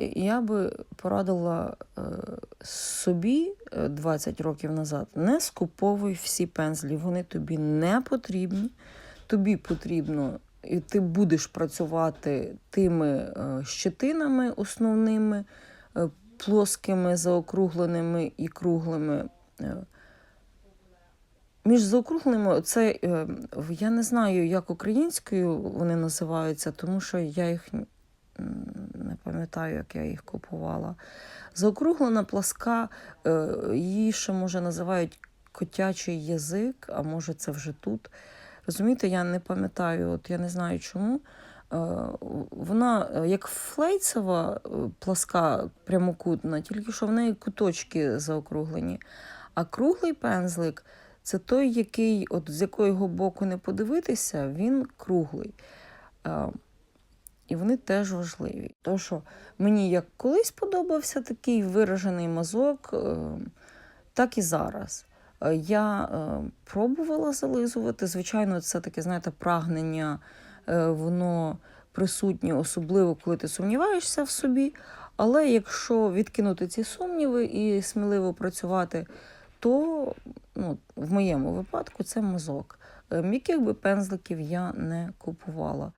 Я би порадила е, собі е, 20 років назад не скуповуй всі пензлі, вони тобі не потрібні. Тобі потрібно, і ти будеш працювати тими е, щетинами основними, е, плоскими, заокругленими і круглими. Е, Між заокругленими, це е, я не знаю, як українською вони називаються, тому що я їх пам'ятаю, як я їх купувала. Заокруглена пласка, е, її ще може називають котячий язик, а може це вже тут. Розумієте, я не пам'ятаю, от я не знаю чому. Е, Вона е, як флейцева пласка прямокутна, тільки що в неї куточки заокруглені. А круглий пензлик це той, який, от з якого боку не подивитися, він круглий. І вони теж важливі. То, що мені як колись подобався такий виражений мазок, е, так і зараз. Е, Я е, пробувала зализувати. Звичайно, це таке, знаєте, прагнення, воно присутнє, особливо, коли ти сумніваєшся в собі. Але якщо відкинути ці сумніви і сміливо працювати, то ну, в моєму випадку це мазок. М'яких би пензликів я не купувала.